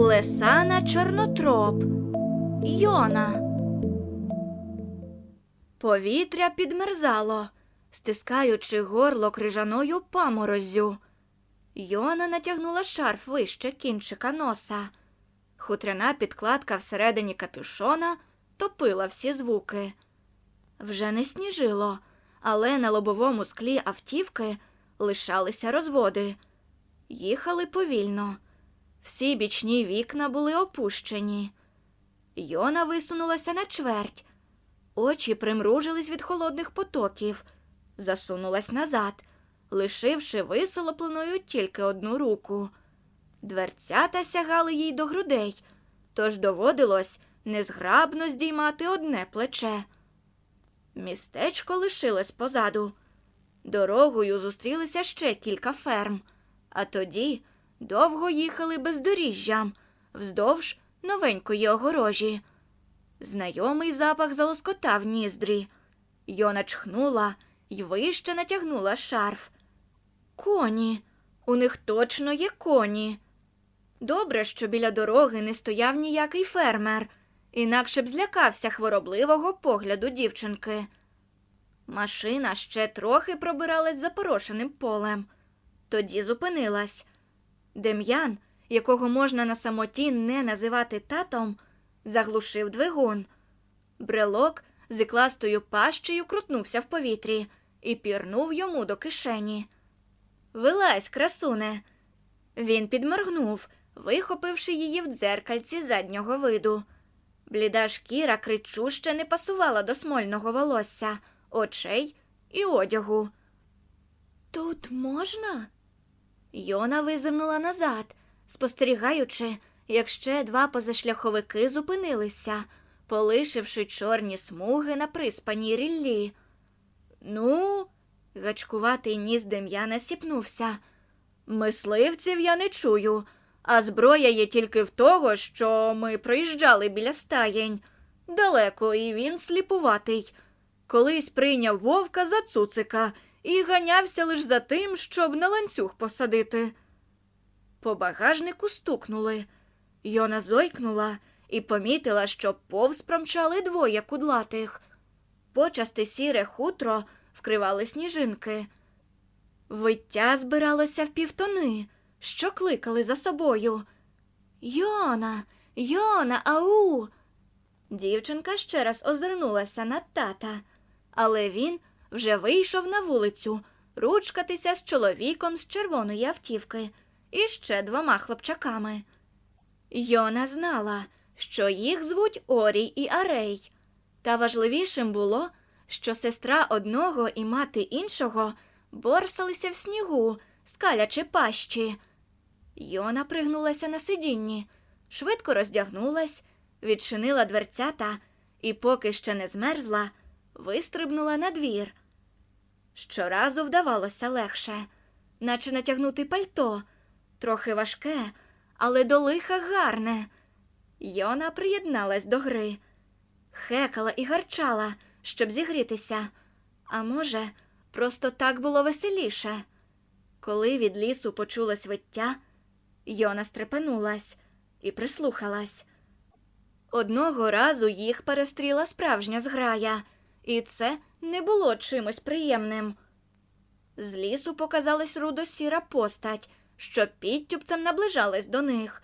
Лесана Чорнотроп. Йона. Повітря підмерзало, стискаючи горло крижаною памороззю. Йона натягнула шарф вище кінчика носа. Хутряна підкладка всередині капюшона топила всі звуки. Вже не сніжило, але на лобовому склі автівки лишалися розводи. Їхали повільно. Всі бічні вікна були опущені. Йона висунулася на чверть. Очі примружились від холодних потоків, засунулась назад, лишивши висолопленою тільки одну руку. Дверцята сягали їй до грудей, тож доводилось незграбно здіймати одне плече. Містечко лишилось позаду. Дорогою зустрілися ще кілька ферм, а тоді довго їхали бездоріжжям вздовж новенької огорожі. Знайомий запах залоскотав ніздрі. Йона чхнула й вище натягнула шарф. Коні. У них точно є коні. Добре, що біля дороги не стояв ніякий фермер, інакше б злякався хворобливого погляду дівчинки. Машина ще трохи пробиралась запорошеним полем, тоді зупинилась. Дем'ян, якого можна на самоті не називати татом, заглушив двигун. Брелок з ікластою пащею крутнувся в повітрі і пірнув йому до кишені. Вилазь, красуне. Він підморгнув, вихопивши її в дзеркальці заднього виду. Бліда шкіра кричуще не пасувала до смольного волосся, очей і одягу. Тут можна? Йона визирнула назад, спостерігаючи, як ще два позашляховики зупинилися, полишивши чорні смуги на приспаній ріллі. Ну, гачкуватий ніс Дем'яна сіпнувся. Мисливців я не чую, а зброя є тільки в того, що ми проїжджали біля стаєнь. Далеко, і він сліпуватий. Колись прийняв вовка за цуцика і ганявся лиш за тим, щоб на ланцюг посадити. По багажнику стукнули. Йона зойкнула і помітила, що повз промчали двоє кудлатих. Почасти сіре хутро вкривали сніжинки. Виття збиралося в півтони, що кликали за собою. Йона, Йона, ау. Дівчинка ще раз озирнулася на тата, але він вже вийшов на вулицю ручкатися з чоловіком з червоної автівки і ще двома хлопчаками. Йона знала, що їх звуть Орій і Арей, та важливішим було, що сестра одного і мати іншого борсалися в снігу, скалячи пащі. Йона пригнулася на сидінні, швидко роздягнулась, відчинила дверцята і, поки ще не змерзла, вистрибнула на двір. Щоразу вдавалося легше, наче натягнути пальто, трохи важке, але до лиха гарне. Йона приєдналась до гри, хекала і гарчала, щоб зігрітися. А може, просто так було веселіше. Коли від лісу почулось виття, Йона стрепенулась і прислухалась. Одного разу їх перестріла справжня зграя, і це не було чимось приємним. З лісу показалась рудосіра постать, що підтюпцем наближалась до них.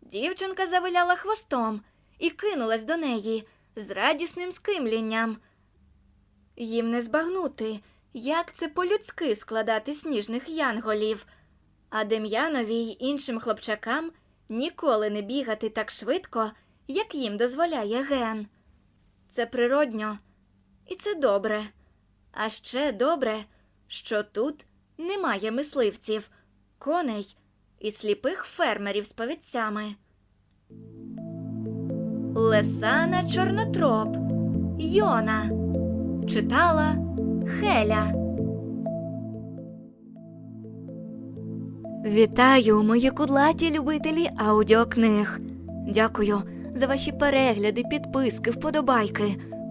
Дівчинка завиляла хвостом і кинулась до неї з радісним скимлінням. Їм не збагнути, як це по-людськи складати сніжних янголів, а Дем'янові й іншим хлопчакам ніколи не бігати так швидко, як їм дозволяє ген. Це природньо, і це добре. А ще добре, що тут немає мисливців, коней і сліпих фермерів з повідцями. Лесана Чорнотроп Йона читала Хеля. Вітаю, мої кудлаті любителі аудіокниг. Дякую за ваші перегляди, підписки, вподобайки,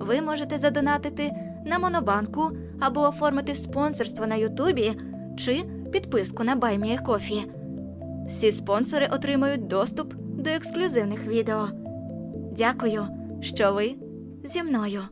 ви можете задонатити на Монобанку або оформити спонсорство на Ютубі чи підписку на Баймієкофі. Всі спонсори отримають доступ до ексклюзивних відео. Дякую, що ви зі мною.